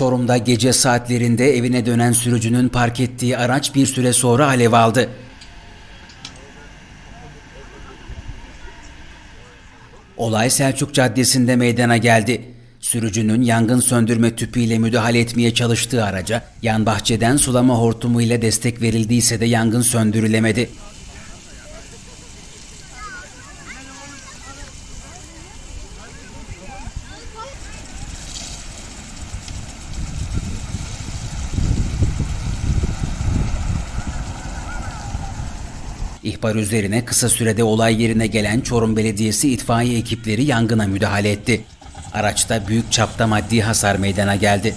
Çorum'da gece saatlerinde evine dönen sürücünün park ettiği araç bir süre sonra alev aldı. Olay Selçuk Caddesi'nde meydana geldi. Sürücünün yangın söndürme tüpüyle müdahale etmeye çalıştığı araca yan bahçeden sulama hortumu ile destek verildiyse de yangın söndürülemedi. İhbar üzerine kısa sürede olay yerine gelen Çorum Belediyesi itfaiye ekipleri yangına müdahale etti. Araçta büyük çapta maddi hasar meydana geldi.